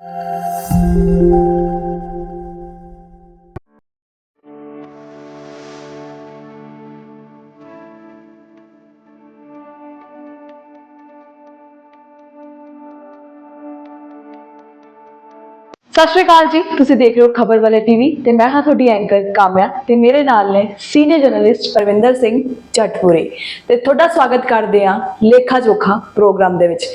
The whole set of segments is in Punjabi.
ਸਤਿ ਸ਼੍ਰੀ ਅਕਾਲ ਜੀ, ਤੁਸੀਂ ਦੇਖ ਰਹੇ ਹੋ ਖਬਰ ਵਾਲੇ ਟੀਵੀ ਤੇ ਮੈਂ ਹਾਂ ਤੁਹਾਡੀ ਐਂਕਰ ਕਾਮਿਆ ਤੇ ਮੇਰੇ ਨਾਲ ਨੇ ਸੀਨੀਅਰ ਜਰਨਲਿਸਟ ਪਰਵਿੰਦਰ ਸਿੰਘ ਜੱਟਪੁਰੇ ਤੇ ਤੁਹਾਡਾ ਸਵਾਗਤ ਕਰਦੇ ਹਾਂ ਲੇਖਾ ਜੋਖਾ ਪ੍ਰੋਗਰਾਮ ਦੇ ਵਿੱਚ।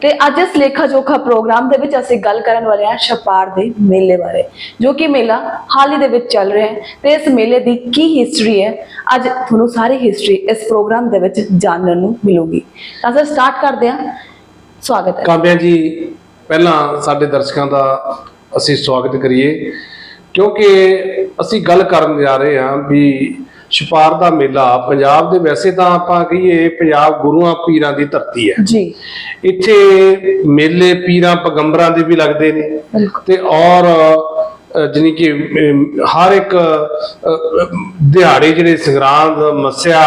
ਤੇ ਅੱਜ ਇਸ ਲੇਖਾ ਜੋਖਾ ਪ੍ਰੋਗਰਾਮ ਦੇ ਵਿੱਚ ਅਸੀਂ ਗੱਲ ਕਰਨ ਵਾਲੇ ਹਾਂ ਛਪਾਰ ਦੇ ਮੇਲੇ ਬਾਰੇ, ਜੋ ਕਿ ਮੇਲਾ ਹਾਲ ਹੀ ਦੇ ਵਿੱਚ ਚੱਲ ਰਿਹਾ ਹੈ ਤੇ ਇਸ ਮੇਲੇ ਦੀ ਕੀ ਹਿਸਟਰੀ ਹੈ, ਅੱਜ ਤੁਹਾਨੂੰ ਸਾਰੀ ਹਿਸਟਰੀ ਇਸ ਪ੍ਰੋਗਰਾਮ ਦੇ ਵਿੱਚ ਜਾਣਨ ਨੂੰ ਮਿਲੂਗੀ। ਤਾਂ ਅਸੀਂ ਸਟਾਰਟ ਕਰਦੇ ਹਾਂ। ਸਵਾਗਤ ਹੈ। ਕਾਮਿਆ ਜੀ, ਪਹਿਲਾਂ ਸਾਡੇ ਦਰਸ਼ਕਾਂ ਦਾ ਅਸੀਂ ਸਵਾਗਤ ਕਰੀਏ, ਕਿਉਂਕਿ ਅਸੀਂ ਗੱਲ ਕਰਨ ਜਾ ਰਹੇ ਹਾਂ ਵੀ ਛਪਾਰ ਦਾ ਮੇਲਾ ਪੰਜਾਬ ਦੇ ਵੈਸੇ ਤਾਂ ਆਪਾਂ ਕਹੀਏ ਪੰਜਾਬ ਗੁਰੂਆਂ ਪੀਰਾਂ ਦੀ ਧਰਤੀ ਹੈ। ਜੀ। ਇੱਥੇ ਮੇਲੇ ਪੀਰਾਂ ਪਗੰਬਰਾਂ ਦੇ ਵੀ ਲੱਗਦੇ ਨੇ। ਤੇ ਔਰ ਜਾਣੀ ਕਿ ਹਰ ਇੱਕ ਦਿਹਾੜੇ ਜਿਹੜੇ ਸੰਗਰਾਂਦ ਮੱਸਿਆ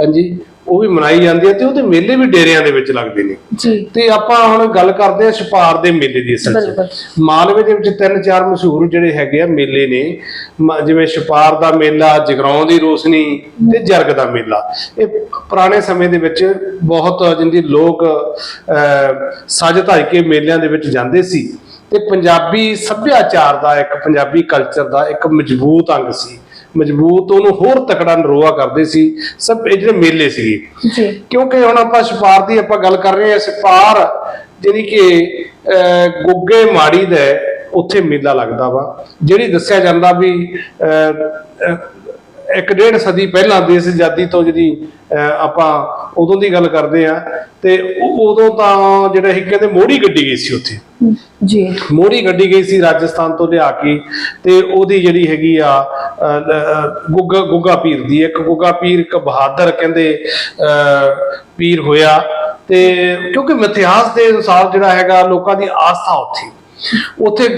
ਹਾਂਜੀ ਉਹ ਵੀ ਮਨਾਈ ਜਾਂਦੀ ਹੈ ਤੇ ਉਹਦੇ ਮੇਲੇ ਵੀ ਡੇਰਿਆਂ ਦੇ ਵਿੱਚ ਲੱਗਦੇ ਨੇ। ਜੀ। ਤੇ ਆਪਾਂ ਹੁਣ ਗੱਲ ਕਰਦੇ ਹਾਂ ਛਪਾਰ ਦੇ ਮੇਲੇ ਦੀ ਅਸਲ। 'ਚ। ਮਾਲਵੇ ਦੇ ਵਿੱਚ ਤਿੰਨ ਚਾਰ ਮਸ਼ਹੂਰ ਜਿਹੜੇ ਹੈਗੇ ਆ ਮੇਲੇ ਨੇ ਮ- ਜਿਵੇਂ ਛਪਾਰ ਦਾ ਮੇਲਾ ਜਗਰਾਉਂ ਦੀ ਰੋਸ਼ਨੀ ਤੇ ਜਰਗ ਦਾ ਮੇਲਾ। ਇਹ ਪੁਰਾਣੇ ਸਮੇਂ ਦੇ ਵਿੱਚ ਬਹੁਤ ਜਿੰਦੀ ਲੋਕ ਅਹ, ਸਜ ਧਜ ਕੇ ਮੇਲਿਆਂ ਦੇ ਵਿੱਚ ਜਾਂਦੇ ਸੀ। ਤੇ ਪੰਜਾਬੀ ਸੱਭਿਆਚਾਰ ਦਾ ਇੱਕ ਪੰਜਾਬੀ ਕਲਚਰ ਦਾ ਇੱਕ ਮਜ਼ਬੂਤ ਅੰਗ ਸੀ। ਮਜ਼ਬੂਤ ਉਹਨੂੰ ਹੋਰ ਤਕੜਾ ਨਰੋਆ ਕਰਦੇ ਸੀ। ਸਭ ਇਹ ਜਿਹੜੇ ਮੇਲੇ ਸੀਗੇ। ਜੀ। ਕਿਉਂਕਿ ਹੁਣ ਆਪਾਂ ਛਪਾਰ ਦੀ ਆਪਾਂ ਗੱਲ ਕਰ ਰਹੇ ਹਾਂ ਛਪਾਰ ਜਿਹੜੀ ਕਿ ਗੁੱਗੇ ਮਾੜੀ ਦਾ ਉੱਥੇ ਮੇਲਾ ਲੱਗਦਾ ਵਾ। ਜਿਹੜੀ ਦੱਸਿਆ ਜਾਂਦਾ ਵੀ ਇੱਕ ਡੇਢ ਸਦੀ ਪਹਿਲਾਂ ਦੇਸ਼ ਆਜ਼ਾਦੀ ਤੋਂ ਜਿਹੜੀ ਆਪਾਂ ਉਦੋਂ ਦੀ ਗੱਲ ਕਰਦੇ ਆ ਤੇ ਉਦੋਂ ਤਾਂ ਜਿਹੜਾ ਇਹ ਕਹਿੰਦੇ ਮੋੜੀ ਗੱਡੀ ਗਈ ਸੀ ਉੱਥੇ। ਜੀ। ਮੋੜੀ ਗੱਡੀ ਗਈ ਸੀ ਰਾਜਸਥਾਨ ਤੋਂ ਲਿਆ ਕੇ ਤੇ ਉਹਦੀ ਜਿਹੜੀ ਹੈਗੀ ਆ ਗੁੱਗਾ ਗੁੱਗਾ ਪੀਰ ਦੀ ਇੱਕ ਗੁੱਗਾ ਪੀਰ ਇੱਕ ਬਹਾਦਰ ਕਹਿੰਦੇ ਪੀਰ ਹੋਇਆ ਤੇ ਕਿਉਂਕਿ ਮਿਥਿਹਾਸ ਦੇ ਅਨੁਸਾਰ ਜਿਹੜਾ ਹੈਗਾ ਲੋਕਾਂ ਦੀ ਆਸਥਾ ਉੱਥੇ। ਉੱਥੇ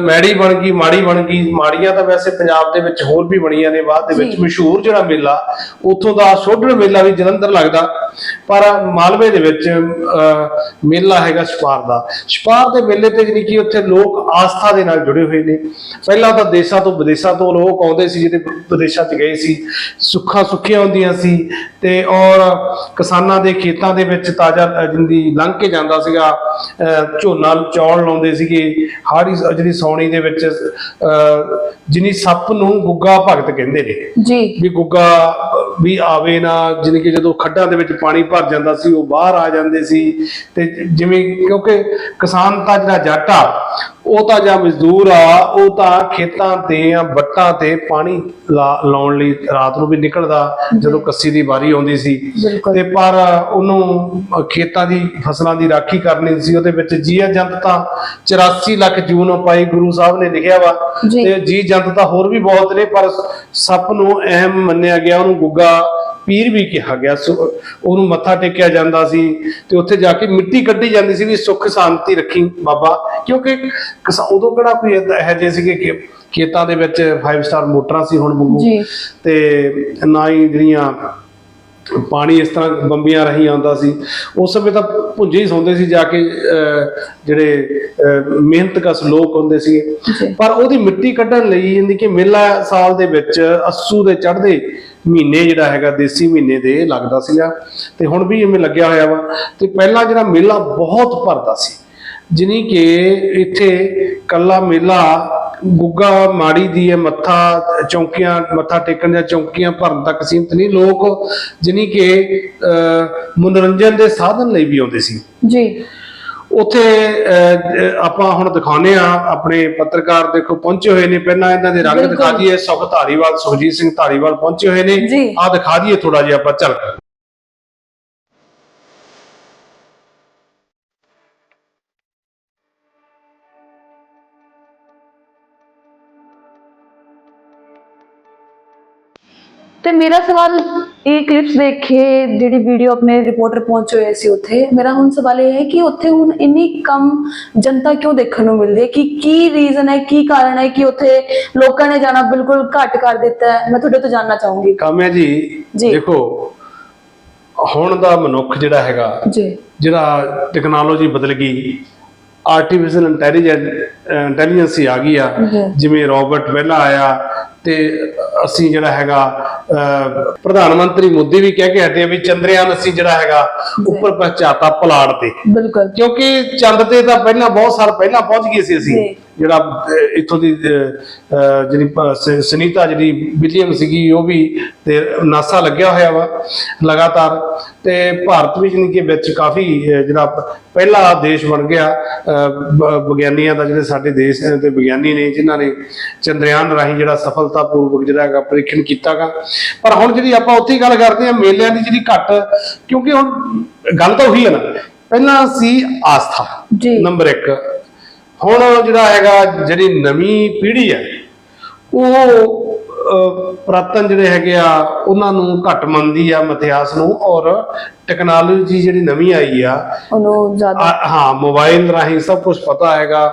ਮੈੜੀ ਬਣ ਗਈ ਮਾੜੀ ਬਣ ਗਈ ਮਾੜੀਆਂ ਤਾਂ ਵੈਸੇ ਪੰਜਾਬ ਦੇ ਵਿੱਚ ਹੋਰ ਵੀ ਬਣੀਆਂ ਨੇ ਬਾਅਦ ਦੇ ਵਿੱਚ। ਮਸ਼ਹੂਰ ਜਿਹੜਾ ਮੇਲਾ ਉੱਥੋਂ ਦਾ ਸੋਢਣ ਮੇਲਾ ਵੀ ਜਲੰਧਰ ਲੱਗਦਾ। ਪਰ ਮਾਲਵੇ ਦੇ ਵਿੱਚ ਮੇਲਾ ਹੈਗਾ ਛਪਾਰ ਦਾ। ਛਪਾਰ ਦੇ ਮੇਲੇ ਤੇ ਜਿਹੜੀ ਕਿ ਉੱਥੇ ਲੋਕ ਆਸਥਾ ਦੇ ਨਾਲ ਜੁੜੇ ਹੋਏ ਨੇ। ਪਹਿਲਾਂ ਤਾਂ ਦੇਸ਼ਾਂ ਤੋਂ ਵਿਦੇਸ਼ਾਂ ਤੋਂ ਲੋਕ ਆਉਂਦੇ ਸੀ ਜਿਹੜੇ ਵਿਦੇਸ਼ਾਂ 'ਚ ਗਏ ਸੀ। ਸੁੱਖਾਂ ਸੁੱਖੀਆਂ ਹੁੰਦੀਆਂ ਸੀ ਤੇ ਔਰ ਕਿਸਾਨਾਂ ਦੇ ਖੇਤਾਂ ਦੇ ਵਿੱਚ ਤਾਜ਼ਾ ਜਿੰਦੀ ਲੰਘ ਕੇ ਜਾਂਦਾ ਸੀਗਾ ਝੋਨਾ ਚੌਲ ਲਾਉਂਦੇ ਸੀਗੇ ਹਾੜੀ ਜਿਹੜੀ ਸੌਣੀ ਦੇ ਵਿੱਚ ਜਿਹਨੀ ਸੱਪ ਨੂੰ ਗੁੱਗਾ ਭਗਤ ਕਹਿੰਦੇ ਨੇ। ਜੀ। ਵੀ ਗੁੱਗਾ ਵੀ ਆਵੇ ਨਾ ਜਿਵੇਂ ਕਿ ਜਦੋਂ ਖੱਡਾਂ ਦੇ ਵਿੱਚ ਪਾਣੀ ਭਰ ਜਾਂਦਾ ਸੀ ਉਹ ਬਾਹਰ ਆ ਜਾਂਦੇ ਸੀ ਤੇ ਜਿਵੇਂ ਕਿਉਂਕਿ ਕਿਸਾਨ ਤਾਂ ਜਿਹੜਾ ਜੱਟ ਆ ਉਹ ਤਾਂ ਜਾਂ ਮਜ਼ਦੂਰ ਆ ਉਹ ਤਾਂ ਖੇਤਾਂ ਤੇ ਜਾਂ ਵੱਟਾਂ ਤੇ ਪਾਣੀ ਲਾਉਣ ਲਈ ਰਾਤ ਨੂੰ ਵੀ ਨਿਕਲਦਾ ਜਦੋਂ ਕੱਸੀ ਦੀ ਵਾਰੀ ਆਉਂਦੀ ਸੀ। ਤੇ ਪਰ ਉਹਨੂੰ ਖੇਤਾਂ ਦੀ ਫਸਲਾਂ ਦੀ ਰਾਖੀ ਕਰਨੀ ਸੀ ਉਹਦੇ ਵਿੱਚ ਜੀਵ ਜੰਤ ਤਾਂ 84 ਲੱਖ ਜੂਨ ਪਾਈ ਗੁਰੂ ਸਾਹਿਬ ਨੇ ਲਿਖਿਆ ਵਾ ਜੀ। ਤੇ ਜੀ ਜੰਤ ਤਾਂ ਹੋਰ ਵੀ ਬਹੁਤ ਨੇ ਪਰ ਸੱਪ ਨੂੰ ਅਹਿਮ ਮੰਨਿਆ ਗਿਆ ਉਹਨੂੰ ਗੁੱਗਾ ਪੀਰ ਵੀ ਕਿਹਾ ਗਿਆ ਸੋ। ਉਹਨੂੰ ਮੱਥਾ ਟੇਕਿਆ ਜਾਂਦਾ ਸੀ ਤੇ ਉੱਥੇ ਜਾ ਕੇ ਮਿੱਟੀ ਕੱਢੀ ਜਾਂਦੀ ਸੀ ਵੀ ਸੁੱਖ ਸ਼ਾਂਤੀ ਰੱਖੀ ਬਾਬਾ। ਕਿਉਂਕਿ ਕਿਸਾ- ਉਦੋਂ ਕਿਹੜਾ ਕੋਈ ਇਹੋ ਜਿਹੇ ਸੀਗੇ ਕਿ ਖੇਤਾਂ ਦੇ ਵਿੱਚ 5 ਸਟਾਰ ਮੋਟਰਾਂ ਸੀ ਹੁਣ ਵਾਂਗੂ ਜੀ। ਤੇ ਨਾ ਹੀ ਜਿਹੜੀਆਂ ਪਾਣੀ ਇਸ ਤਰ੍ਹਾਂ ਬੰਬੀਆਂ ਰਹੀ ਆਉਂਦਾ ਸੀ। ਉਸ ਸਮੇਂ ਤਾਂ ਭੁੰਜੇ ਹੀ ਸੌਂਦੇ ਸੀ ਜਾ ਕੇ ਜਿਹੜੇ ਅਹ, ਮਿਹਨਤਕਸ਼ ਲੋਕ ਹੁੰਦੇ ਜੀ। ਸੀਗੇ ਪਰ ਉਹਦੀ ਮਿੱਟੀ ਕੱਢਣ ਲਈ ਜਾਂਦੀ ਕਿ ਮੇਲਾ ਸਾਲ ਦੇ ਵਿੱਚ ਅੱਸੂ ਦੇ ਚੜ੍ਹਦੇ ਮਹੀਨੇ ਜਿਹੜਾ ਹੈਗਾ ਦੇਸੀ ਮਹੀਨੇ ਦੇ ਲੱਗਦਾ ਸੀਗਾ। ਤੇ ਹੁਣ ਵੀ ਇਵੇਂ ਲੱਗਿਆ ਹੋਇਆ ਵਾ। ਤੇ ਪਹਿਲਾਂ ਜਿਹੜਾ ਮੇਲਾ ਬਹੁਤ ਭਰਦਾ ਸੀ। ਜਿਨੀ ਕਿ ਇੱਥੇ ਕੱਲਾ ਮੇਲਾ ਗੁੱਗਾ ਮਾੜੀ ਦੀ ਹੈ ਮੱਥਾ ਚੌਂਕੀਆਂ ਮੱਥਾ ਟੇਕਣ ਜਾਂ ਚੌਂਕੀਆਂ ਭਰਨ ਤੱਕ ਸੀਮਤ ਨਹੀਂ। ਲੋਕ ਜਿਨੀ ਕਿ ਅਹ, ਮਨੋਰੰਜਨ ਦੇ ਸਾਧਨ ਲਈ ਵੀ ਆਉਂਦੇ ਸੀ। ਜੀ। ਉੱਥੇ ਆਪਾਂ ਹੁਣ ਦਿਖਾਉਨੇ ਆ ਆਪਣੇ ਪੱਤਰਕਾਰ ਦੇਖੋ ਪਹੁੰਚੇ ਹੋਏ ਨੇ ਪਹਿਲਾਂ ਇਹਨਾਂ ਦੇ ਰੰਗ। ਦਿਖਾ ਦਈਏ ਸੁਖ ਧਾਰੀਵਾਲ ਸੁਖਜੀਤ ਸਿੰਘ ਧਾਰੀਵਾਲ ਪਹੁੰਚੇ ਹੋਏ ਨੇ। ਆ ਦਿਖਾ ਦਈਏ ਥੋੜਾ ਜਿਹਾ ਆਪਾਂ ਝਲਕ ਤੇ ਮੇਰਾ ਸਵਾਲ ਇਹ ਕਲਿਪਸ ਦੇਖ ਜਿਹੜੀ ਵੀਡੀਓ ਆਪਣੇ ਰਿਪੋਰਟਰ ਪਹੁੰਚੇ ਹੋਏ ਸੀ ਉੱਥੇ ਮੇਰਾ ਹੁਣ ਸਵਾਲ ਇਹ ਹੈ ਕਿ ਉੱਥੇ ਹੁਣ ਇੰਨੀ ਕਮ ਜਨਤਾ ਕਿਉਂ ਦੇਖਣ ਨੂੰ ਮਿਲਦੀ ਹੈ? ਕਿ ਕੀ ਰੀਜ਼ਨ ਹੈ ਕੀ ਕਾਰਨ ਹੈ ਕਿ ਉੱਥੇ ਲੋਕਾਂ ਨੇ ਜਾਣਾ ਬਿਲਕੁਲ ਘੱਟ ਕਰ ਦਿੱਤਾ ਹੈ? ਮੈਂ ਤੁਹਾਡੇ ਤੋਂ ਜਾਨਣਾ ਚਾਹੂੰਗੀ। ਕਾਮਿਆ ਜੀ ਜੀ। ਦੇਖੋ ਹੁਣ ਦਾ ਮਨੁੱਖ ਜਿਹੜਾ ਹੈਗਾ ਜੀ। ਜਿਹੜਾ ਟੈਕਨੋਲੋਜੀ ਬਦਲ ਗਈ ਆਰਟੀਫੀਸ਼ੀਅਲ ਇੰਟੈਲੀਜੈਂਸ ਆ ਗਈ ਆ। ਜਿਵੇਂ ਰੋਬਟ ਪਹਿਲਾਂ ਆਇਆ ਤੇ ਅਸੀਂ ਜਿਹੜਾ ਹੈਗਾ ਪ੍ਰਧਾਨ ਮੰਤਰੀ ਮੋਦੀ ਵੀ ਕਹਿ ਕੇ ਹਟੇ ਆ ਵੀ ਚੰਦਰਯਾਨ ਅਸੀਂ ਜਿਹੜਾ ਹੈਗਾ ਉੱਪਰ ਪਹੁੰਚਾਤਾ ਪਲਾੜ ਤੇ। ਬਿਲਕੁਲ। ਕਿਉਂਕਿ ਚੰਦ ਤੇ ਤਾਂ ਪਹਿਲਾਂ ਬਹੁਤ ਸਾਲ ਪਹਿਲਾਂ ਪਹੁੰਚ ਗਏ ਸੀ ਅਸੀਂ। ਜਿਹੜਾ ਇੱਥੋਂ ਦੀ ਜਿਹੜੀ ਸੁਨੀਤਾ ਜਿਹੜੀ ਵਿਲੀਅਮ ਸੀਗੀ ਉਹ ਵੀ ਤੇ ਨਾਸਾ ਲੱਗਿਆ ਹੋਇਆ ਵਾ ਲਗਾਤਾਰ। ਤੇ ਭਾਰਤ ਵੀ ਜਾਣੀ ਕਿ ਵਿੱਚ ਕਾਫੀ ਜਿਹੜਾ ਪਹਿਲਾ ਦੇਸ਼ ਬਣ ਗਿਆ ਵਿਗਿਆਨੀਆਂ ਦਾ ਜਿਹੜੇ ਸਾਡੇ ਦੇਸ਼ ਦੇ ਵਿਗਿਆਨੀ ਨੇ ਜਿਨ੍ਹਾਂ ਨੇ ਚੰਦਰਯਾਨ ਰਾਹੀਂ ਜਿਹੜਾ ਸਫਲਤਾਪੂਰਵਕ ਜਿਹੜਾ ਹੈਗਾ ਪ੍ਰੀਖਣ ਕੀਤਾਗਾ। ਪਰ ਹੁਣ ਜਿਹੜੀ ਆਪਾਂ ਉੱਥੇ ਗੱਲ ਕਰਦੇ ਹਾਂ ਮੇਲਿਆਂ ਦੀ ਜਿਹੜੀ ਘੱਟ ਕਿਉਂਕਿ ਹੁਣ ਗੱਲ ਤਾਂ ਉਹੀ ਹੈ ਨਾ ਪਹਿਲਾਂ ਸੀ ਆਸਥਾ ਜੀ। ਨੰਬਰ 1 ਹੁਣ ਜਿਹੜਾ ਹੈਗਾ ਜਿਹੜੀ ਨਵੀਂ ਪੀੜ੍ਹੀ ਹੈ ਉਹ ਪੁਰਾਤਨ ਜਿਹੜੇ ਹੈਗੇ ਆ ਉਹਨਾਂ ਨੂੰ ਘੱਟ ਮੰਨਦੀ ਆ ਮਿਥਿਹਾਸ ਨੂੰ ਔਰ ਟੈਕਨੋਲੋਜੀ ਜਿਹੜੀ ਨਵੀਂ ਆਈ ਆ ਉਹਨੂੰ ਜ਼ਿਆਦਾ ਹਾਂ ਮੋਬਾਈਲ ਰਾਹੀਂ ਸਭ ਕੁਝ ਪਤਾ ਹੈਗਾ।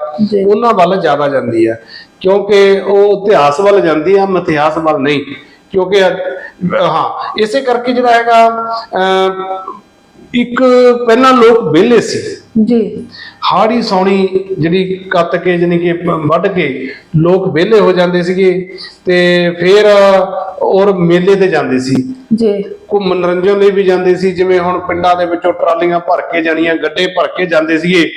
ਉਹਨਾਂ ਵੱਲ ਜ਼ਿਆਦਾ ਜਾਂਦੀ ਆ ਕਿਉਂਕਿ ਉਹ ਇਤਿਹਾਸ ਵੱਲ ਜਾਂਦੀ ਆ ਮਿਥਿਹਾਸ ਵੱਲ ਨਹੀਂ ਕਿਉਂਕਿ ਹਾਂ ਇਸੇ ਕਰਕੇ ਜਿਹੜਾ ਹੈਗਾ ਇੱਕ ਪਹਿਲਾਂ ਲੋਕ ਵਿਹਲੇ ਸੀ। ਜੀ। ਹਾੜੀ ਸੌਣੀ ਜਿਹੜੀ ਕੱਤ ਕੇ ਜਾਣੀ ਕਿ ਵੱਢ ਕੇ ਲੋਕ ਵਿਹਲੇ ਹੋ ਜਾਂਦੇ ਸੀਗੇ ਤੇ ਫਿਰ ਔਰ ਮੇਲੇ ਤੇ ਜਾਂਦੇ ਸੀ। ਜੀ। ਕੋ ਮਨੋਰੰਜਨ ਲਈ ਵੀ ਜਾਂਦੇ ਸੀ, ਜਿਵੇਂ ਹੁਣ ਪਿੰਡਾਂ ਦੇ ਵਿੱਚੋਂ ਟਰਾਲੀਆਂ ਭਰ ਕੇ ਜਾਣੀਆਂ, ਗੱਡੇ ਭਰ ਕੇ ਜਾਂਦੇ ਸੀਗੇ।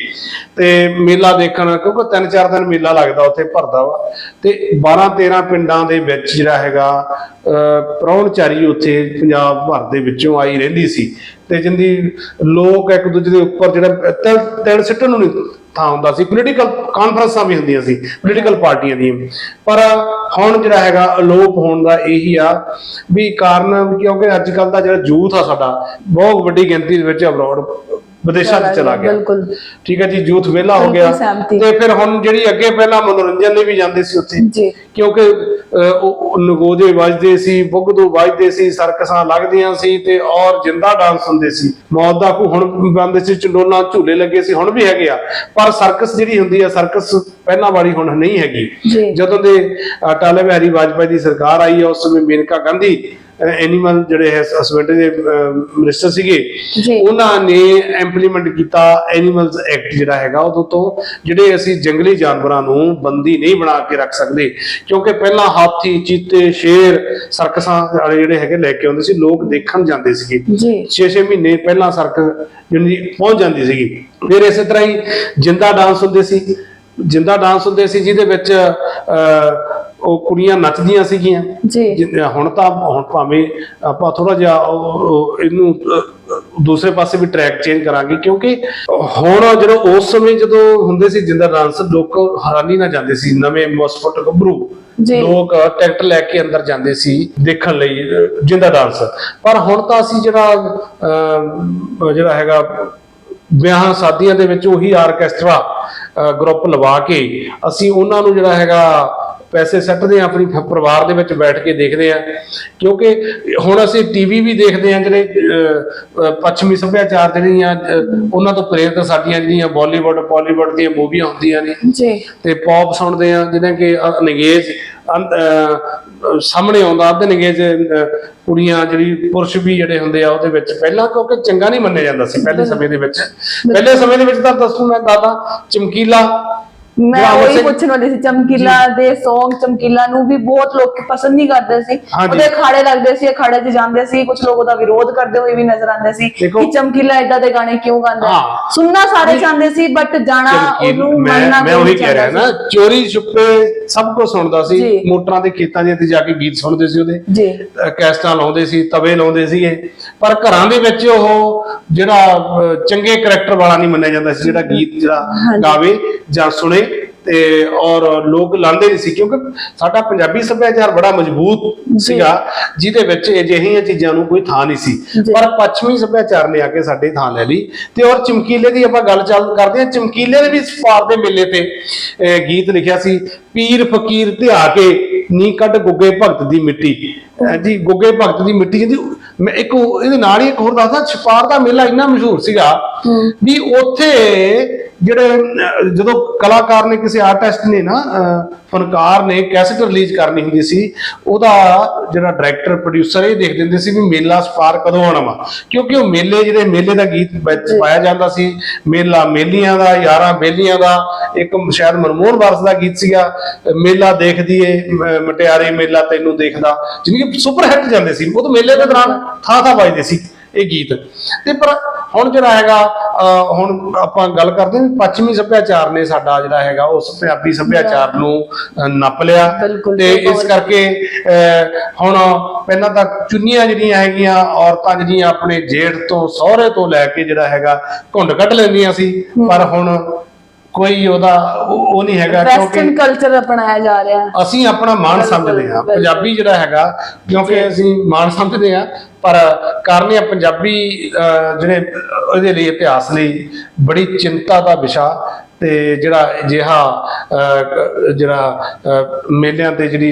ਤੇ ਮੇਲਾ ਦੇਖਣ, ਕਿਉਂਕਿ ਤਿੰਨ ਚਾਰ ਦਿਨ ਮੇਲਾ ਲੱਗਦਾ ਉੱਥੇ ਭਰਦਾ ਵਾ। ਤੇ 12 13 ਪਿੰਡਾਂ ਦੇ ਵਿੱਚ ਜਿਹੜਾ ਹੈਗਾ, ਅਹ ਪ੍ਰਾਹੁਣਚਾਰੀ ਉੱਥੇ ਪੰਜਾਬ ਭਰ ਦੇ ਵਿੱਚੋਂ ਆਈ ਰਹਿੰਦੀ ਸੀ। ਤੇ ਜਿੰਦੀ ਲੋਕ ਇੱਕ ਦੂਜੇ ਦੇ ਉੱਪਰ ਜਿਹੜਾ ਤਿਲ ਤਿਲ ਸਿੱਟਣ ਨੂੰ ਨਹੀਂ ਥਾਂ ਹੁੰਦਾ ਸੀ। ਪੋਲੀਟੀਕਲ ਕਾਨਫਰੰਸਾਂ ਵੀ ਹੁੰਦੀਆਂ ਸੀ ਪੋਲੀਟੀਕਲ ਪਾਰਟੀਆਂ ਦੀਆਂ। ਪਰ ਹੁਣ ਜਿਹੜਾ ਹੈਗਾ ਅਲੋਪ ਹੋਣ ਦਾ ਇਹੀ ਆ ਵੀ ਕਾਰਨ ਕਿਉਂਕਿ ਅੱਜ ਕੱਲ ਦਾ ਜਿਹੜਾ ਯੂਥ ਆ ਸਾਡਾ, ਬਹੁਤ ਵੱਡੀ ਗਿਣਤੀ ਦੇ ਵਿੱਚ ਅਬਰੋਡ ਵਿਦੇਸ਼ਾਂ 'ਚ ਚਲਾ ਗਿਆ। ਬਿਲਕੁਲ। ਠੀਕ ਹੈ ਜੀ ਯੂਥ ਵਿਹਲਾ ਹੋ ਗਿਆ। ਤੇ ਫਿਰ ਹੁਣ ਜਿਹੜੀ ਅੱਗੇ ਪਹਿਲਾਂ ਮਨੋਰੰਜਨ ਲਈ ਵੀ ਜਾਂਦੇ ਸੀ ਉੱਥੇ ਜੀ। ਕਿਉਂਕਿ ਨਗੋਜੇ ਵੱਜਦੇ ਸੀ ਬੁਗਦੂ ਵੱਜਦੇ ਸੀ ਸਰਕਸਾਂ ਲੱਗਦੀਆਂ ਸੀ ਤੇ ਔਰ ਜਿੰਦਾ ਡਾਂਸ ਹੁੰਦੇ ਸੀ। ਮੌਤ ਦਾ ਕੋ ਹੁਣ ਬੰਦੇ ਸੀ ਚੰਡੋਲਾ ਝੂਲੇ ਲੱਗੇ ਸੀ ਹੁਣ ਵੀ ਹੈਗੇ ਆ। ਪਰ ਸਰਕਸ ਜਿਹੜੀ ਹੁੰਦੀ ਆ ਸਰਕਸ ਪਹਿਲਾਂ ਵਾਲੀ ਹੁਣ ਨਹੀਂ ਹੈਗੀ। ਜਦੋਂ ਦੇ ਅਟਲ ਬਿਹਾਰੀ ਵਾਜਪਾਈ ਦੀ ਸਰਕਾਰ ਆਈ ਆ ਉਸ ਸਮੇਂ ਮੇਨਕਾ ਗਾਂਧੀ ਐਨੀਮਲ ਜਿਹੜੇ ਹੈ ਹਸਬੰਡ ਦੇ ਮਿਨਿਸਟਰ ਸੀਗੇ। ਉਹਨਾਂ ਨੇ ਇੰਪਲੀਮੈਂਟ ਕੀਤਾ ਐਨੀਮਲਸ ਐਕਟ ਜਿਹੜਾ ਹੈਗਾ ਉਦੋਂ ਤੋਂ ਜਿਹੜੇ ਅਸੀਂ ਜੰਗਲੀ ਜਾਨਵਰਾਂ ਨੂੰ ਬੰਦੀ ਨਹੀਂ ਬਣਾ ਕੇ ਰੱਖ ਸਕਦੇ ਕਿਉਂਕਿ ਪਹਿਲਾਂ ਹਾਥੀ ਚੀਤੇ ਸ਼ੇਰ ਸਰਕਸਾਂ ਵਾਲੇ ਜਿਹੜੇ ਹੈਗੇ ਲੈ ਕੇ ਆਉਂਦੇ ਸੀ ਲੋਕ ਦੇਖਣ ਜਾਂਦੇ ਸੀਗੇ। ਜੀ। 6-6 ਮਹੀਨੇ ਪਹਿਲਾਂ ਸਰਕ ਜਿਹੜੀ ਪਹੁੰਚ ਜਾਂਦੀ ਸੀਗੀ। ਫਿਰ ਇਸੇ ਤਰ੍ਹਾਂ ਹੀ ਜਿੰਦਾ ਡਾਂਸ ਹੁੰਦੇ ਸੀ ਜਿੰਦਾ ਡਾਂਸ ਹੁੰਦੇ ਸੀ ਜਿਹਦੇ ਵਿੱਚ ਉਹ ਕੁੜੀਆਂ ਨੱਚਦੀਆਂ ਸੀਗੀਆਂ। ਜੀ। ਹੁਣ ਤਾਂ ਹੁਣ ਭਾਵੇਂ ਆਪਾਂ ਥੋੜਾ ਜਿਹਾ ਇਹਨੂੰ ਦੂਸਰੇ ਪਾਸੇ ਵੀ ਟਰੈਕ ਚੇਂਜ ਕਰਾਂਗੇ ਕਿਉਂਕਿ ਹੁਣ ਜਦੋਂ ਉਸ ਸਮੇਂ ਜਦੋਂ ਹੁੰਦੇ ਸੀ ਜਿੰਦਾ ਡਾਂਸ ਲੋਕ ਹੈਰਾਨੀ ਨਾਲ ਜਾਂਦੇ ਸੀ ਨਵੇਂ ਮਸਫਟ ਗੱਭਰੂ। ਲੋਕ ਟਿਕਟ ਲੈ ਕੇ ਅੰਦਰ ਜਾਂਦੇ ਸੀ ਦੇਖਣ ਲਈ ਜਿੰਦਾ ਡਾਂਸ। ਪਰ ਹੁਣ ਤਾਂ ਅਸੀਂ ਜਿਹੜਾ ਜਿਹੜਾ ਹੈਗਾ ਵਿਆਹਾਂ ਸ਼ਾਦੀਆਂ ਦੇ ਵਿੱਚ ਉਹੀ ਆਰਕੈਸਟਰਾ ਗਰੁੱਪ ਲਵਾ ਕੇ ਅਸੀਂ ਉਹਨਾਂ ਨੂੰ ਜਿਹੜਾ ਹੈਗਾ ਪੈਸੇ ਸੱਟਦੇ ਆ ਆਪਣੀ ਪਰਿਵਾਰ ਦੇ ਵਿੱਚ ਬੈਠ ਕੇ ਦੇਖਦੇ ਆ। ਕਿਉਂਕਿ ਹੁਣ ਅਸੀਂ ਟੀਵੀ ਵੀ ਦੇਖਦੇ ਆ ਜਿਹੜੇ ਪੱਛਮੀ ਸੱਭਿਆਚਾਰ ਜਿਹੜੀਆਂ ਉਹਨਾਂ ਤੋਂ ਪ੍ਰੇਰਿਤ ਸਾਡੀਆਂ ਜਿਹੜੀਆਂ ਬਾਲੀਵੁੱਡ ਬਾਲੀਵੁੱਡ ਦੀਆਂ ਮੂਵੀਆਂ ਹੁੰਦੀਆਂ ਨੇ। ਜੀ। ਤੇ ਪੌਪ ਸੁਣਦੇ ਆ ਜਿਹਨਾਂ ਕਿ ਨਿਗੇਜ ਸਾਹਮਣੇ ਆਉਂਦਾ ਅੱਧ ਨਿਗੇਜ ਕੁੜੀਆਂ ਜਿਹੜੀ ਪੁਰਸ਼ ਵੀ ਜਿਹੜੇ ਹੁੰਦੇ ਆ ਉਹਦੇ ਵਿੱਚ। ਪਹਿਲਾਂ ਕਿਉਂਕਿ ਚੰਗਾ ਨਹੀਂ ਮੰਨਿਆ ਜਾਂਦਾ ਸੀ ਪਹਿਲੇ ਸਮੇਂ ਦੇ ਵਿੱਚ। ਪਹਿਲੇ ਸਮੇਂ ਦੇ ਵਿੱਚ ਤਾਂ ਦੱਸੂ ਮੈਂ ਦਾਦਾ ਚਮਕੀਲਾ ਮੈਂ ਅਮਰ ਉਹੀ ਸਿੰਘ- ਪੁੱਛਣ ਵਾਲੀ ਸੀ ਚਮਕੀਲਾ ਦੇ Song ਚਮਕੀਲਾ ਨੂੰ ਵੀ ਬਹੁਤ ਲੋਕ ਪਸੰਦ ਨਹੀਂ ਕਰਦੇ ਸੀ। ਹਾਂਜੀ। ਉਹਦੇ ਅਖਾੜੇ ਲੱਗਦੇ ਸੀ ਅਖਾੜੇ 'ਚ ਜਾਂਦੇ ਸੀ ਕੁਝ ਲੋਕ ਉਹਦਾ ਵਿਰੋਧ ਕਰਦੇ ਹੋਏ ਵੀ ਨਜ਼ਰ ਆਉਂਦੇ ਸੀ ਦੇਖੋ- ਕਿ ਚਮਕੀਲਾ ਇਦਾਂ ਦੇ ਗਾਣੇ ਕਿਉਂ ਗਾਉਂਦਾ ਹੈ। ਹਾਂ। ਸੁਣਨਾ ਸਾਰੇ ਚਾਹੁੰਦੇ ਸੀ ਬਟ ਜਾਣਾ ਉਹਨੂੰ ਮੰਨਣਾ ਮੈਂ ਕੋਈ ਉਹੀ ਨਹੀਂ ਕਹਿ ਰਿਹਾ ਚਾਹੁੰਦਾ ਨਾ ਚੋਰੀ ਛੁਪੇ ਸਭ ਕੁਝ ਸੁਣਦਾ ਸੀ ਜੀ। ਮੋਟਰਾਂ ਦੇ ਖੇਤਾਂ ਦੇ ਤੇ ਜਾ ਕੇ ਗੀਤ ਸੁਣਦੇ ਸੀ ਉਹਦੇ। ਜੀ। ਅਹ ਕੈਸਟਾਂ ਲਾਉਂਦੇ ਸੀ ਤਵੇ ਲਾਉਂਦੇ ਸੀਗੇ। ਪਰ ਘਰਾਂ ਦੇ ਵਿੱਚ ਉਹ ਜਿਹੜਾ ਅਹ, ਚੰਗੇ ਕਰੈਕਟਰ ਵਾਲਾ ਨਹੀਂ ਮੰਨਿਆ ਜਾਂਦਾ ਸੀ ਜਿਹੜਾ ਗੀਤ ਜਿਹੜਾ। ਗਾਵੇ ਜਾਂ ਸੁਣੇ। ਤੇ ਔਰ ਲੋਕ ਲਾਉਂਦੇ ਨਹੀਂ ਸੀ ਕਿਉਂਕਿ ਸਾਡਾ ਪੰਜਾਬੀ ਸੱਭਿਆਚਾਰ ਬੜਾ ਮਜ਼ਬੂਤ ਸੀਗਾ ਜਿਹਦੇ ਵਿੱਚ ਅਜਿਹੀਆਂ ਚੀਜ਼ਾਂ ਨੂੰ ਕੋਈ ਥਾਂ ਨਹੀਂ ਸੀ। ਪਰ ਪੱਛਮੀ ਸੱਭਿਆਚਾਰ ਨੇ ਆ ਕੇ ਸਾਡੀ ਥਾਂ ਲੈ ਲਈ। ਤੇ ਔਰ ਚਮਕੀਲੇ ਦੀ ਆਪਾਂ ਗੱਲ ਚੱਲ ਕਰਦੇ ਹਾਂ ਚਮਕੀਲੇ ਨੇ ਵੀ ਸਪਾਰ ਦੇ ਮੇਲੇ ਤੇ ਗੀਤ ਲਿਖਿਆ ਸੀ ਪੀਰ ਫਕੀਰ ਧਿਆ ਕੇ ਨੀ ਕੱਢ ਗੁੱਗੇ ਭਗਤ ਦੀ ਮਿੱਟੀ। ਜੀ ਗੁੱਗੇ ਭਗਤ ਦੀ ਮਿੱਟੀ ਜਿਹਦੀ ਮੈਂ ਇੱਕ ਇਹਦੇ ਨਾਲ ਹੀ ਇੱਕ ਹੋਰ ਦੱਸਦਾ ਛਪਾਰ ਦਾ ਮੇਲਾ ਇੰਨਾ ਮਸ਼ਹੂਰ ਸੀਗਾ ਵੀ ਉੱਥੇ ਜਿਹੜੇ ਜਦੋਂ ਕਲਾਕਾਰ ਨੇ ਕਿਸੇ ਆਰਟਿਸਟ ਨੇ ਨਾ ਫਨਕਾਰ ਨੇ ਕੈਸਟ ਰਿਲੀਜ਼ ਕਰਨੀ ਹੁੰਦੀ ਸੀ ਉਹਦਾ ਜਿਹੜਾ ਡਾਇਰੈਕਟਰ ਪ੍ਰੋਡਿਊਸਰ ਇਹ ਦੇਖ ਦਿੰਦੇ ਸੀ ਵੀ ਮੇਲਾ ਸਪਾਰ ਕਦੋਂ ਆਉਣਾ ਵਾ। ਕਿਉਂਕਿ ਉਹ ਮੇਲੇ ਜਿਹੜੇ ਮੇਲੇ ਦਾ ਗੀਤ ਵਿੱਚ ਪਾਇਆ ਜਾਂਦਾ ਸੀ ਮੇਲਾ ਮੇਲੀਆਂ ਦਾ ਯਾਰਾਂ ਬੇਲੀਆਂ ਦਾ ਇੱਕ ਸ਼ਾਇਦ ਮਨਮੋਹਨ ਵਾਰਸ ਦਾ ਗੀਤ ਸੀਗਾ ਮੇਲਾ ਦੇਖਦੀ ਏ ਮਟਿਆਰੇ ਮੇਲਾ ਤੈਨੂੰ ਦੇਖਦਾ। ਜਿਹਨੇ ਕਿ ਸੁਪਰ ਹਿੱਟ ਜਾਂਦੇ ਸੀ ਉਹ ਤਾਂ ਮੇਲੇ ਦੇ ਦੌਰਾਨ ਥਾਂ ਥਾਂ ਵੱਜਦੇ ਸੀ ਇਹ ਗੀਤ। ਤੇ ਪਰ ਹੁਣ ਜਿਹੜਾ ਹੈਗਾ ਹੁਣ ਆਪਾਂ ਗੱਲ ਕਰਦੇ ਹਾਂ ਪੱਛਮੀ ਸੱਭਿਆਚਾਰ ਨੇ ਸਾਡਾ ਜਿਹੜਾ ਹੈਗਾ ਉਸ ਪੰਜਾਬੀ ਸੱਭਿਆਚਾਰ ਨੂੰ ਨੱਪ ਲਿਆ। ਤੇ। ਇਸ ਕਰਕੇ ਹੁਣ ਪਹਿਲਾਂ ਤਾਂ ਚੁੰਨੀਆਂ ਜਿਹੜੀਆਂ ਹੈਗੀਆਂ ਔਰਤਾਂ ਜਿਹੜੀਆਂ ਆਪਣੇ ਜੇਠ ਤੋਂ ਸਹੁਰੇ ਤੋਂ ਲੈ ਕੇ ਜਿਹੜਾ ਹੈਗਾ ਘੁੰਡ ਕੱਢ ਲੈਂਦੀਆਂ ਸੀ। ਪਰ ਹੁਣ ਕੋਈ ਉਹਦਾ ਉਹ ਨਹੀਂ ਹੈਗਾ ਵੈਸਟਰਨ ਕਲਚਰ ਅਪਣਾਇਆ ਜਾ ਰਿਹਾ। ਅਸੀਂ ਆਪਣਾ ਮਾਣ ਸਮਝਦੇ ਹਾਂ। ਪੰਜਾਬੀ ਜਿਹੜਾ ਹੈਗਾ ਕਿਉਂਕਿ ਅਸੀਂ ਮਾਣ ਸਮਝਦੇ ਹਾਂ ਪਰ ਕਾਰਨ ਪੰਜਾਬੀ ਜਿਹੜੇ ਉਹਦੇ ਲਈ ਇਤਿਹਾਸ ਲਈ ਬੜੀ ਚਿੰਤਾ ਦਾ ਵਿਸ਼ਾ ਤੇ ਜਿਹੜਾ ਅਜਿਹਾ ਜਿਹੜਾ ਮੇਲਿਆਂ ਤੇ ਜਿਹੜੀ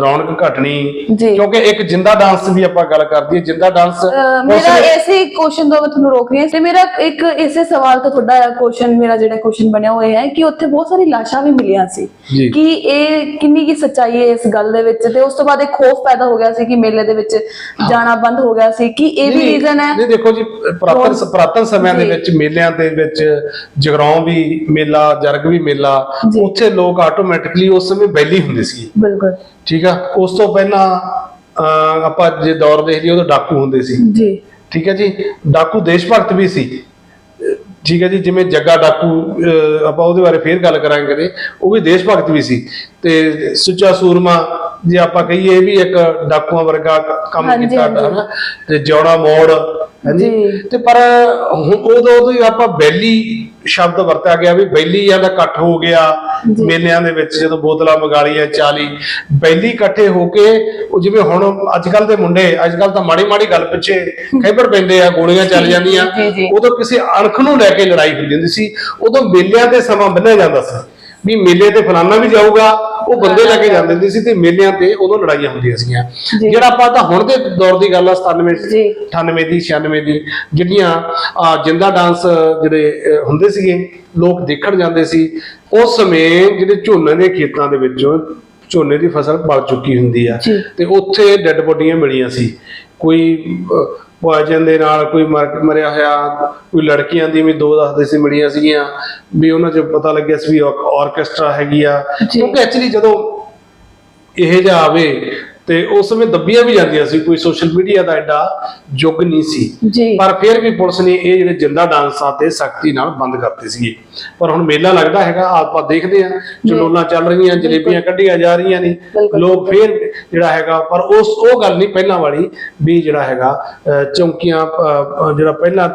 ਰੌਣਕ ਘਟਣੀ। ਕਿਉਂਕਿ ਇੱਕ ਜਿੰਦਾ ਡਾਂਸ ਦੀ ਆਪਾਂ ਗੱਲ ਕਰਦੀ ਹੈ ਜਿੰਦਾ ਡਾਂਸ ਮੇਰਾ ਐਸੇ ਕੁਐਸਚਨ ਤੋਂ ਮੈਂ ਤੁਹਾਨੂੰ ਰੋਕ ਰਹੀ ਹਾਂ ਤੇ ਮੇਰਾ ਇੱਕ ਇਸੇ ਸਵਾਲ ਤੋਂ ਤੁਹਾਡਾ ਕੁਐਸਚਨ ਮੇਰਾ ਜਿਹੜਾ ਕੁਐਸਚਨ ਬਣਿਆ ਹੋਇਆ ਹੈ ਕਿ ਉੱਥੇ ਬਹੁਤ ਸਾਰੀ ਲਾਸ਼ਾਂ ਵੀ ਮਿਲੀਆਂ ਸੀ। ਕਿ ਇਹ ਕਿੰਨੀ ਕੀ ਸੱਚਾਈ ਹੈ ਇਸ ਗੱਲ ਦੇ ਵਿੱਚ ਤੇ ਉਸ ਤੋਂ ਬਾਅਦ ਇੱਕ ਖੋਫ ਪੈਦਾ ਹੋ ਗਿਆ ਸੀ ਕਿ ਮੇਲੇ ਦੇ ਵਿੱਚ ਜਾਣਾ ਬੰਦ ਹੋ ਗਿਆ ਸੀ ਕਿ ਇਹ ਵੀ ਰੀਜ਼ਨ ਹੈ ਨਹੀਂ ਦੇਖੋ ਜੀ ਪੁਰਾਤਨ ਪੁਰਾਤਨ ਸਮਿਆਂ ਦੇ। ਵਿੱਚ ਮੇਲਿਆਂ ਦੇ ਵਿੱਚ ਜਗਰਾਉਂ ਵੀ ਮੇਲਾ ਜਰਗ ਵੀ ਮੇਲਾ। ਉੱਥੇ ਲੋਕ ਆਟੋਮੈਟਿਕਲੀ ਉਸ ਸਮੇਂ ਬੈਲੀ ਹੁੰਦੇ ਸੀ। ਬਿਲਕੁਲ। ਠੀਕ ਆ? ਉਸ ਤੋਂ ਪਹਿਲਾਂ ਆਪਾਂ ਜੇ ਦੌਰ ਦੇਖ ਲਈਏ ਉਦੋਂ ਡਾਕੂ ਹੁੰਦੇ ਸੀ। ਜੀ। ਠੀਕ ਹੈ ਜੀ? ਡਾਕੂ ਦੇਸ਼ ਭਗਤ ਵੀ ਸੀ। ਠੀਕ ਹੈ ਜੀ? ਜਿਵੇਂ ਜੱਗਾ ਡਾਕੂ ਆਪਾਂ ਉਹਦੇ ਬਾਰੇ ਫੇਰ ਗੱਲ ਕਰਾਂਗੇ ਕਦੇ। ਉਹ ਵੀ ਦੇਸ਼ ਭਗਤ ਵੀ ਸੀ। ਤੇ ਸੁੱਚਾ ਸੂਰਮਾ ਜੇ ਆਪਾਂ ਕਹੀਏ ਇਹ ਵੀ ਇੱਕ ਡਾਕੂਆਂ ਵਰਗਾ ਕੰਮ ਕੀਤਾ। ਹਨਾ? ਤੇ ਜੌੜਾ ਮੋੜ ਹਾਂਜੀ। ਤੇ ਪਰ ਹੁਣ ਉਦੋਂ ਉਦੋਂ ਹੀ ਆਪਾਂ ਬੈਲੀ ਸ਼ਬਦ ਵਰਤਿਆ ਗਿਆ ਵੀ ਬੈਲੀਆਂ ਦਾ ਇਕੱਠ ਹੋ ਗਿਆ। ਮੇਲਿਆਂ ਦੇ ਵਿੱਚ ਜਦੋਂ ਬੋਤਲਾਂ ਮਗਾਲੀਆਂ 40 ਬੈਲੀ ਇਕੱਠੇ ਹੋ ਕੇ ਉਹ ਜਿਵੇਂ ਹੁਣ ਅੱਜ ਕੱਲ ਦੇ ਮੁੰਡੇ ਅੱਜ ਕੱਲ ਤਾਂ ਮਾੜੀ ਮਾੜੀ ਗੱਲ ਪਿੱਛੇ ਖੈਬਰ ਪੈਂਦੇ ਆ ਗੋਲੀਆਂ ਚੱਲ ਜਾਂਦੀਆਂ। ਉਦੋਂ ਕਿਸੇ ਅਣਖ ਨੂੰ ਲੈ ਕੇ ਲੜਾਈ ਹੁੰਦੀ ਹੁੰਦੀ ਸੀ ਉਦੋਂ ਮੇਲਿਆਂ ਤੇ ਸਮਾਂ ਬੰਨਿਆ ਜਾਂਦਾ ਸੀ ਵੀ ਮੇਲੇ ਤੇ ਫਲਾਨਾ ਵੀ ਜਾਊਗਾ ਉਹ ਬੰਦੇ ਲੈ ਕੇ ਜਾਂਦੇ ਹੁੰਦੇ ਸੀ ਤੇ ਮੇਲਿਆਂ ਤੇ ਉਦੋਂ ਲੜਾਈਆਂ ਹੁੰਦੀਆਂ ਸੀਗੀਆਂ। ਜਿਹੜਾ ਆਪਾਂ ਤਾਂ ਹੁਣ ਦੇ ਦੌਰ ਦੀ ਗੱਲ ਆ 97 ਜੀ। 98 ਦੀ 96 ਦੀ ਜਿਹੜੀਆਂ ਜਿੰਦਾ ਡਾਂਸ ਜਿਹੜੇ ਹੁੰਦੇ ਸੀਗੇ ਲੋਕ ਦੇਖਣ ਜਾਂਦੇ ਸੀ ਉਸ ਸਮੇਂ ਜਿਹੜੇ ਝੋਨੇ ਦੇ ਖੇਤਾਂ ਦੇ ਵਿੱਚੋਂ ਝੋਨੇ ਦੀ ਫਸਲ ਪਲ ਚੁੱਕੀ ਹੁੰਦੀ ਆ। ਤੇ ਉੱਥੇ ਡੈੱਡ ਬੋਡੀਆਂ ਮਿਲੀਆਂ ਸੀ ਕੋਈ ਪੋਇਜਨ ਦੇ ਨਾਲ ਕੋਈ ਮਰ- ਮਰਿਆ ਹੋਇਆ ਕੋਈ ਲੜਕੀਆਂ ਦੀ ਵੀ ਦੋ ਦੱਸਦੇ ਸੀ ਮਿਲੀਆਂ ਸੀਗੀਆਂ ਵੀ ਉਹਨਾਂ 'ਚ ਪਤਾ ਲੱਗਿਆ ਸੀ ਵੀ ਆਰਕੈਸਟਰਾ ਹੈਗੀ ਆ ਜੀ। ਕਿਉਂਕਿ ਐਕਚੁਅਲੀ ਜਦੋਂ ਇਹ ਆਵੇ ਤੇ ਉਸ ਸਮੇਂ ਦੱਬੀਆਂ ਵੀ ਜਾਂਦੀਆਂ ਸੀ ਕੋਈ ਸੋਸ਼ਲ ਮੀਡੀਆ ਦਾ ਐਡਾ ਯੁੱਗ ਨਹੀਂ ਸੀ। ਪਰ ਫਿਰ ਵੀ ਪੁਲਿਸ ਨੇ ਇਹ ਜਿਹੜੇ ਜਿੰਦਾ ਡਾਂਸਾਂ ਤੇ ਸਖਤੀ ਨਾਲ ਬੰਦ ਕਰਤੇ ਸੀਗੇ। ਪਰ ਹੁਣ ਮੇਲਾ ਲੱਗਦਾ ਹੈਗਾ ਆਪਾਂ ਦੇਖਦੇ ਆ ਚੰਡੋਲਾਂ ਚੱਲ ਰਹੀਆਂ ਜਲੇਬੀਆਂ ਕੱਢੀਆਂ ਜਾ ਰਹੀਆਂ ਨੇ ਲੋਕ ਫਿਰ ਜਿਹੜਾ ਹੈਗਾ ਪਰ ਉਸ ਉਹ ਗੱਲ ਨਹੀਂ ਪਹਿਲਾਂ ਵਾਲੀ ਵੀ ਜਿਹੜਾ ਹੈਗਾ ਚੌਂਕੀਆਂ ਜਿਹੜਾ ਪਹਿਲਾਂ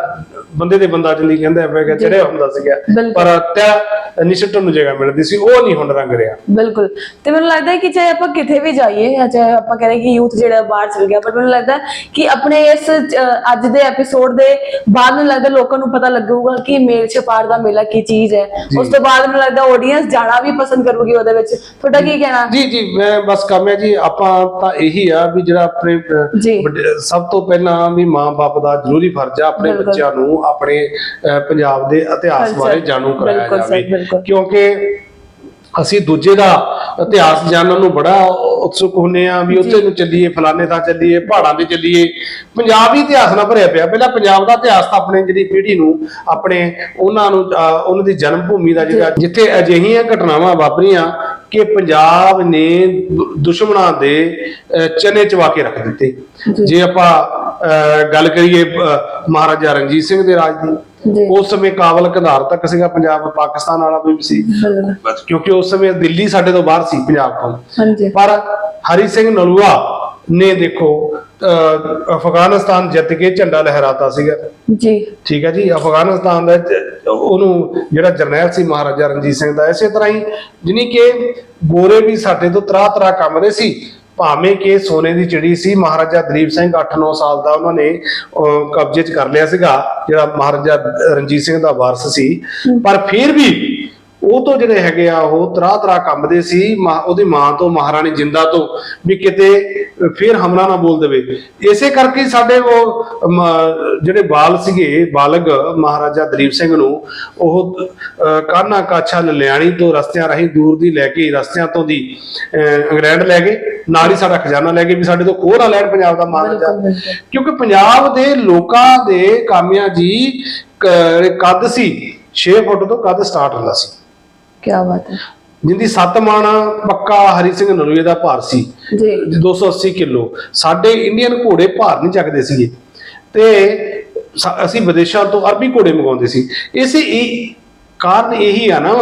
ਬੰਦੇ ਦੇ ਬੰਦਾ ਜਲੀ ਕਹਿੰਦਾ ਹੈਗਾ ਚੜਿਆ ਹੁੰਦਾ ਸੀਗਾ। ਪਰ ਤੈ ਨਿਸ਼ਟਨ ਨੂੰ ਜਗ੍ਹਾ ਮਿਲਦੀ ਸੀ ਉਹ ਨਹੀਂ ਹੁਣ ਰੰਗ ਰਿਹਾ। ਬਿਲਕੁਲ। ਤੇ ਮੈਨੂੰ ਲੱਗਦਾ ਹੈ ਕਿ ਚਾਹੇ ਆਪਾਂ ਕਿਤੇ ਵੀ ਜਾਈਏ ਜਾਂ ਚਾਹੇ ਆਪਾਂ ਕਹਿੰਦੇ ਕਿ ਯੂਥ ਜਿਹੜਾ ਬਾਹਰ ਚਲ ਗਿਆ ਪਰ ਮੈਨੂੰ ਲੱਗਦਾ ਹੈ ਕਿ ਆਪਣੇ ਇਸ ਅੱਜ ਦੇ ਐਪੀਸੋਡ ਦੇ ਬਾਅਦ ਮੈਨੂੰ ਲੱਗਦਾ ਲੋਕਾਂ ਨੂੰ ਪਤਾ ਲੱਗੂਗਾ ਕਿ ਮੇਲ ਛਪਾਰ ਦਾ ਮੇਲਾ ਕੀ ਚੀਜ਼ ਹੈ। ਉਸ ਤੋਂ ਬਾਅਦ ਮੈਨੂੰ ਲੱਗਦਾ ਆਡੀਅנס ਜਾਣਾ ਵੀ ਪਸੰਦ ਕਰੂਗੀ ਉਹਦੇ ਵਿੱਚ। ਤੁਹਾਡਾ ਕੀ ਕਹਿਣਾ? ਜੀ ਜੀ ਮੈਂ ਬਸ ਕਾਮਿਆ ਜੀ ਆਪਾਂ ਤਾਂ ਇਹੀ ਆ ਵੀ ਜਿਹੜਾ ਆਪਣੇ ਸਭ ਤੋਂ ਪਹਿਲਾਂ ਵੀ ਮਾਂ-ਬਾਪ ਦਾ ਜ਼ਰੂਰੀ ਫਰਜ਼ ਆ ਆਪਣੇ। ਬੱਚਿਆਂ ਨੂੰ ਆਪਣੇ ਪੰਜਾਬ ਦੇ ਇਤਿਹਾਸ ਬਾਰੇ ਜਾਣੂ ਕਰਾਇਆ ਜਾਵੇ। ਕਿਉਂਕਿ ਅਸੀਂ ਦੂਜੇ ਦਾ ਇਤਿਹਾਸ ਜਾਣਨ ਨੂੰ ਬੜਾ ਉਤਸੁਕ ਹੁੰਨੇ ਆ ਵੀ ਉੱਥੇ ਨੂੰ ਚੱਲੀਏ ਫਲਾਣੇ ਥਾਂ ਚੱਲੀਏ ਪਹਾੜਾਂ ਤੇ ਚੱਲੀਏ। ਪੰਜਾਬ ਹੀ ਇਤਿਹਾਸ ਨਾਲ ਭਰਿਆ ਪਿਆ। ਪਹਿਲਾਂ ਪੰਜਾਬ ਦਾ ਇਤਿਹਾਸ ਤਾਂ ਆਪਣੇ ਜਿਹੜੀ ਪੀੜ੍ਹੀ ਨੂੰ ਆਪਣੇ ਉਹਨਾਂ ਨੂੰ ਉਹਨਾਂ ਦੀ ਜਨਮ ਭੂਮੀ ਦਾ ਜਿਹੜਾ ਜਿੱਥੇ ਅਜਿਹੀਆਂ ਘਟਨਾਵਾਂ ਵਾਪਰੀਆਂ ਕਿ ਪੰਜਾਬ ਨੇ ਦੁਸ਼ਮਣਾਂ ਦੇ ਚਨੇ ਚਵਾ ਕੇ ਰੱਖ ਦਿੱਤੇ। ਜੇ। ਆਪਾਂ ਗੱਲ ਕਰੀਏ ਮਹਾਰਾਜਾ ਰਣਜੀਤ ਸਿੰਘ ਦੇ ਰਾਜ ਦੀ ਉਸ ਸਮੇਂ ਕਾਬਲ ਕੰਧਾਰ ਤੱਕ ਸੀਗਾ ਪੰਜਾਬ ਪਾਕਿਸਤਾਨ ਵਾਲਾ ਵੀ ਸੀ। ਕਿਉਂਕਿ ਉਸ ਸਮੇਂ ਦਿੱਲੀ ਸਾਡੇ ਤੋਂ ਬਾਹਰ ਸੀ ਪੰਜਾਬ ਤੋਂ ਹਾਂਜੀ। ਪਰ ਹਰੀ ਸਿੰਘ ਨਲੂਆ ਨੇ ਦੇਖੋ ਅਹ, ਅਫਗਾਨਿਸਤਾਨ ਜਿੱਤ ਕੇ ਝੰਡਾ ਲਹਿਰਾਤਾ ਸੀਗਾ। ਜੀ। ਠੀਕ ਹੈ ਜੀ ਅਫਗਾਨਿਸਤਾਨ ਦਾ ਜ- ਉਹਨੂੰ ਜਿਹੜਾ ਜਰਨੈਲ ਸੀ ਮਹਾਰਾਜਾ ਰਣਜੀਤ ਸਿੰਘ ਦਾ ਇਸੇ ਤਰ੍ਹਾਂ ਹੀ ਜਿਨੀ ਕਿ ਗੋਰੇ ਵੀ ਸਾਡੇ ਤੋਂ ਤਰਾ ਤਰਾ ਕੰਮਦੇ ਸੀ। ਭਾਵੇਂ ਕਿ ਸੋਨੇ ਦੀ ਚਿੜੀ ਸੀ ਮਹਾਰਾਜਾ ਦਲੀਪ ਸਿੰਘ 8-9 ਸਾਲ ਦਾ ਉਹਨਾਂ ਨੇ ਅਹ, ਕਬਜ਼ੇ 'ਚ ਕਰ ਲਿਆ ਸੀਗਾ ਜਿਹੜਾ ਮਹਾਰਾਜਾ ਰਣਜੀਤ ਸਿੰਘ ਦਾ ਵਾਰਸ ਸੀ। ਪਰ ਫਿਰ ਵੀ ਉਹ ਤੋਂ ਜਿਹੜੇ ਹੈਗੇ ਆ ਉਹ ਤਰਾ ਤਰਾ ਕੰਬਦੇ ਸੀ ਉਹਦੀ ਮਾਂ ਤੋਂ ਮਹਾਰਾਣੀ ਜਿੰਦਾ ਤੋਂ ਵੀ ਕਿਤੇ ਫੇਰ ਹਮਲਾ ਨਾ ਬੋਲ ਦੇਵੇ। ਇਸੇ ਕਰਕੇ ਸਾਡੇ ਉਹ ਜਿਹੜੇ ਬਾਲ ਸੀਗੇ ਬਾਲਗ ਮਹਾਰਾਜਾ ਦਲੀਪ ਸਿੰਘ ਨੂੰ ਉਹ ਕਾਨਾ ਕਾਛਾ ਲਲਿਆਣੀ ਤੋਂ ਰਸਤਿਆਂ ਰਾਹੀਂ ਦੂਰ ਦੀ ਲੈ ਕੇ ਰਸਤਿਆਂ ਤੋਂ ਦੀ ਇੰਗਲੈਂਡ ਲੈ ਗਏ। ਨਾਲ ਹੀ ਸਾਡਾ ਖਜ਼ਾਨਾ ਲੈ ਗਏ ਵੀ ਸਾਡੇ ਤੋਂ ਖੋਹ ਨਾ ਲੈਣ ਪੰਜਾਬ ਦਾ ਮਹਾਰਾਜਾ। ਕਿਉਂਕਿ ਪੰਜਾਬ ਦੇ ਲੋਕਾਂ ਦੇ ਕਾਮਿਆਂ ਜੀ ਕੱਦ ਸੀ 6 ਫੁੱਟ ਤੋਂ ਕੱਦ ਸਟਾਰਟ ਹੁੰਦਾ ਸੀ। ਕੀ ਬਾਤ ਹੈ। ਜਿੰਦੀ ਸੱਤ ਮਣ ਪੱਕਾ ਹਰੀ ਸਿੰਘ ਨਲੂਏ ਦਾ ਭਾਰ ਸੀ। ਜੀ। 280 ਕਿਲੋ। ਸਾਡੇ ਇੰਡੀਅਨ ਘੋੜੇ ਭਾਰ ਨਹੀਂ ਚੱਕਦੇ ਸੀਗੇ। ਤੇ ਅਸੀਂ ਵਿਦੇਸ਼ਾਂ ਤੋਂ ਅਰਬੀ ਘੋੜੇ ਮੰਗਾਉਂਦੇ ਸੀ। ਇਸੇ ਕਾਰਨ ਇਹੀ ਆ ਨਾ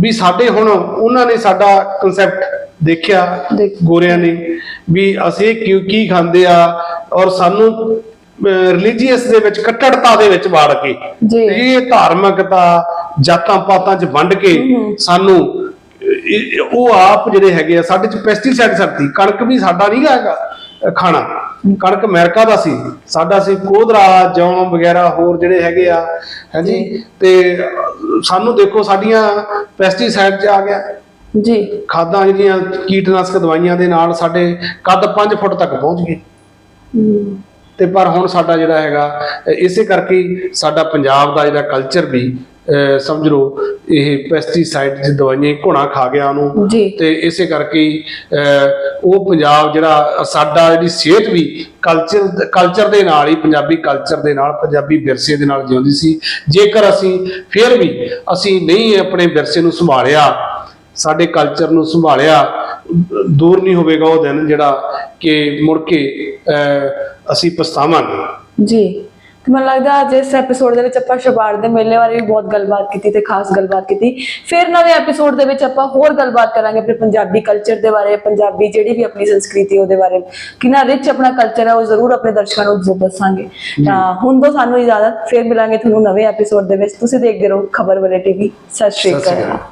ਵੀ ਸਾਡੇ ਹੁਣ ਉਹਨਾਂ ਨੇ ਸਾਡਾ ਕਨਸੈਪਟ ਦੇਖਿਆ ਦੇਖ- ਗੋਰਿਆਂ ਨੇ ਵੀ ਅਸੀਂ ਕਿਉਂ ਕੀ ਖਾਂਦੇ ਆ ਔਰ ਸਾਨੂੰ ਰਿਲੀਜੀਅਸ ਦੇ ਵਿੱਚ ਕੱਟੜਤਾ ਦੇ ਵਿੱਚ ਵਾੜ ਕੇ। ਜੀ। ਇਹ ਧਾਰਮਿਕਤਾ ਜਾਤਾਂ ਪਾਤਾਂ 'ਚ ਵੰਡ ਕੇ ਸਾਨੂੰ ਉਹ ਆਪ ਜਿਹੜੇ ਹੈਗੇ ਆ ਸਾਡੇ 'ਚ ਪੈਸਟੀਸਾਈਡ ਸਰਤੀ ਕਣਕ ਵੀ ਸਾਡਾ ਨਹੀਂ ਹੈਗਾ ਖਾਣਾ। ਕਣਕ ਅਮਰੀਕਾ ਦਾ ਸੀ। ਸਾਡਾ ਸੀ ਕੋਧਰਾ ਜੌਂ ਵਗੈਰਾ ਹੋਰ ਜਿਹੜੇ ਹੈਗੇ ਆ ਹਾਂਜੀ? ਤੇ ਸਾਨੂੰ ਦੇਖੋ ਸਾਡੀਆਂ ਪੈਸਟੀਸਾਈਡ 'ਚ ਆ ਗਿਆ। ਜੀ। ਖਾਦਾਂ ਜਿਹੜੀਆਂ ਕੀਟਨਾਸ਼ਕ ਦਵਾਈਆਂ ਦੇ ਨਾਲ ਸਾਡੇ ਕੱਦ 5 ਫੁੱਟ ਤੱਕ ਪਹੁੰਚ ਗਏ। ਤੇ ਪਰ ਹੁਣ ਸਾਡਾ ਜਿਹੜਾ ਹੈਗਾ ਇਸੇ ਕਰਕੇ ਸਾਡਾ ਪੰਜਾਬ ਦਾ ਜਿਹੜਾ ਕਲਚਰ ਵੀ ਸਮਝ ਲਓ ਇਹ ਪੈਸਟੀਸਾਈਡ ਦੀ ਦਵਾਈਆਂ ਘੁਣਾ ਖਾ ਗਿਆ ਉਹਨੂੰ। ਤੇ ਇਸੇ ਕਰਕੇ ਉਹ ਪੰਜਾਬ ਜਿਹੜਾ ਸਾਡਾ ਜਿਹੜੀ ਸਿਹਤ ਵੀ ਕਲਚਰ ਕਲਚਰ ਦੇ ਨਾਲ ਹੀ ਪੰਜਾਬੀ ਕਲਚਰ ਦੇ ਨਾਲ ਪੰਜਾਬੀ ਵਿਰਸੇ ਦੇ ਨਾਲ ਜਿਉਂਦੀ ਸੀ। ਜੇਕਰ ਅਸੀਂ ਫਿਰ ਵੀ ਅਸੀਂ ਨਹੀਂ ਆਪਣੇ ਵਿਰਸੇ ਨੂੰ ਸੰਭਾਲਿਆ ਸਾਡੇ ਕਲਚਰ ਨੂੰ ਸੰਭਾਲਿਆ ਦੂਰ ਨਹੀਂ ਹੋਵੇਗਾ ਉਹ ਦਿਨ ਜਿਹੜਾ ਕਿ ਮੁੜ ਕੇ ਅਸੀਂ ਪਛਤਾਵਾਂਗੇ। ਜੀ। ਤੇ ਮੈਨੂੰ ਲੱਗਦਾ ਅੱਜ ਇਸ ਐਪੀਸੋਡ ਦੇ ਵਿੱਚ ਆਪਾਂ ਸ਼ਬਾਰ ਦੇ ਮੇਲੇ ਬਾਰੇ ਵੀ ਬਹੁਤ ਗੱਲਬਾਤ ਕੀਤੀ ਤੇ ਖਾਸ ਗੱਲਬਾਤ ਕੀਤੀ। ਫਿਰ ਨਵੇਂ ਐਪੀਸੋਡ ਦੇ ਵਿੱਚ ਆਪਾਂ ਹੋਰ ਗੱਲਬਾਤ ਕਰਾਂਗੇ ਆਪਣੇ ਪੰਜਾਬੀ ਕਲਚਰ ਦੇ ਬਾਰੇ ਪੰਜਾਬੀ ਜਿਹੜੀ ਵੀ ਆਪਣੀ ਸੰਸਕ੍ਰਿਤੀ ਉਹਦੇ ਬਾਰੇ। ਕਿੰਨਾ ਰਿਚ ਆਪਣਾ ਕਲਚਰ ਹੈ ਉਹ ਜ਼ਰੂਰ ਆਪਣੇ ਦਰਸ਼ਕਾਂ ਨੂੰ ਦੱਸਾਂਗੇ। ਤਾਂ ਹੁਣ ਤੋਂ ਸਾਨੂੰ ਇਜਾਜ਼ਤ ਫਿਰ ਮਿਲਾਂਗੇ ਤੁਹਾਨੂੰ ਨਵੇਂ ਐਪੀਸੋਡ ਦੇ ਵਿੱਚ। ਤੁਸੀਂ ਦੇਖਦੇ ਰਹੋ ਖਬਰ ਵਾਲੇ ਟੀਵੀ ਸਤਿ ਸ਼੍ਰੀ ਅਕਾਲ।